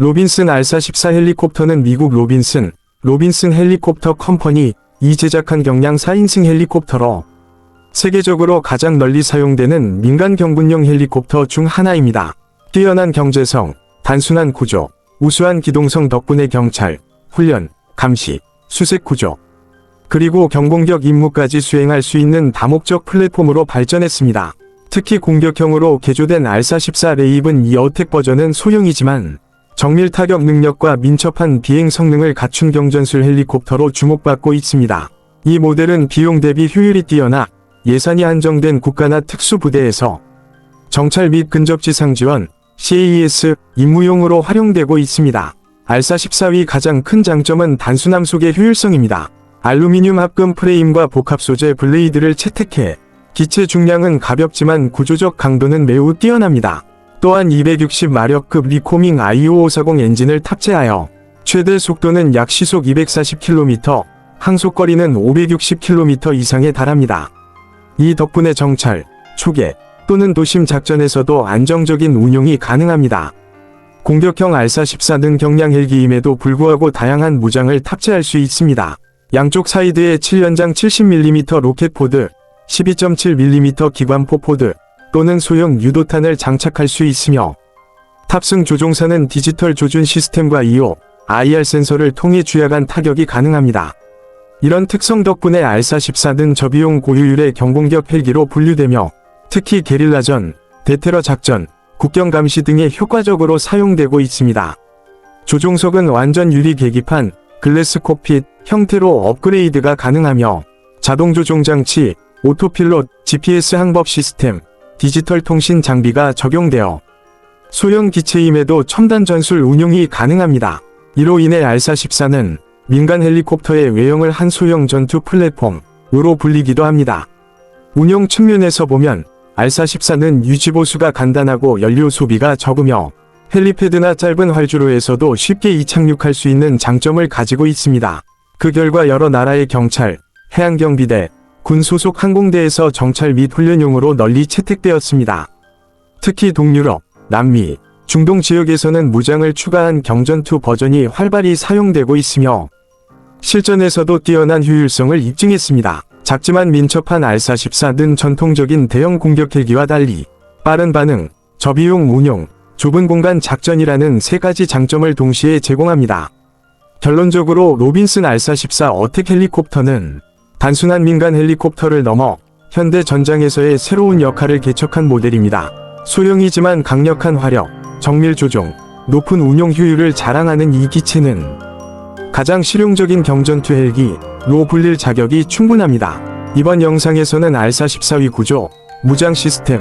로빈슨 알사14 헬리콥터는 미국 로빈슨, 로빈슨 헬리콥터 컴퍼니, 이 제작한 경량 4인승 헬리콥터로 세계적으로 가장 널리 사용되는 민간 경군용 헬리콥터 중 하나입니다. 뛰어난 경제성, 단순한 구조, 우수한 기동성 덕분에 경찰, 훈련, 감시, 수색 구조, 그리고 경공격 임무까지 수행할 수 있는 다목적 플랫폼으로 발전했습니다. 특히 공격형으로 개조된 알사14 레이븐 이 어택 버전은 소형이지만 정밀 타격 능력과 민첩한 비행 성능을 갖춘 경전술 헬리콥터로 주목받고 있습니다. 이 모델은 비용 대비 효율이 뛰어나 예산이 한정된 국가나 특수부대에서 정찰 및 근접지상 지원, CAS, 임무용으로 활용되고 있습니다. 알사14위 가장 큰 장점은 단순 함 속의 효율성입니다. 알루미늄 합금 프레임과 복합 소재 블레이드를 채택해 기체 중량은 가볍지만 구조적 강도는 매우 뛰어납니다. 또한 260마력급 리코밍 i5540 엔진을 탑재하여 최대 속도는 약 시속 240km, 항속거리는 560km 이상에 달합니다. 이 덕분에 정찰, 초계 또는 도심 작전에서도 안정적인 운용이 가능합니다. 공격형 알사14는 경량 헬기임에도 불구하고 다양한 무장을 탑재할 수 있습니다. 양쪽 사이드에 7연장 70mm 로켓 포드, 12.7mm 기관포 포드 또는 소형 유도탄을 장착할 수 있으며 탑승 조종사는 디지털 조준 시스템과 이오, IR 센서를 통해 주야간 타격이 가능합니다. 이런 특성 덕분에 알사14는 저비용 고효율의 경공격 헬기로 분류되며 특히 게릴라전, 대테러 작전, 국경 감시 등에 효과적으로 사용되고 있습니다. 조종석은 완전 유리 계기판, 글래스 콕핏 형태로 업그레이드가 가능하며 자동 조종 장치, 오토필롯, GPS 항법 시스템, 디지털 통신 장비가 적용되어 소형 기체임에도 첨단 전술 운용이 가능합니다. 이로 인해 알사14는 민간 헬리콥터의 외형을 한 소형 전투 플랫폼으로 불리기도 합니다. 운용 측면에서 보면 알사14는 유지보수가 간단하고 연료 소비가 적으며 헬리패드나 짧은 활주로에서도 쉽게 이착륙할 수 있는 장점을 가지고 있습니다. 그 결과 여러 나라의 경찰, 해양경비대, 군 소속 항공대에서 정찰 및 훈련용으로 널리 채택되었습니다. 특히 동유럽, 남미, 중동 지역에서는 무장을 추가한 경전투 버전이 활발히 사용되고 있으며 실전에서도 뛰어난 효율성을 입증했습니다. 작지만 민첩한 알사14는 전통적인 대형 공격 헬기와 달리 빠른 반응, 저비용 운용, 좁은 공간 작전이라는 세 가지 장점을 동시에 제공합니다. 결론적으로 로빈슨 알사14 어택 헬리콥터는 단순한 민간 헬리콥터를 넘어 현대 전장에서의 새로운 역할을 개척한 모델입니다. 소형이지만 강력한 화력, 정밀 조종, 높은 운용 효율을 자랑하는 이 기체는 가장 실용적인 경전투 헬기로 불릴 자격이 충분합니다. 이번 영상에서는 알사14위 구조, 무장 시스템,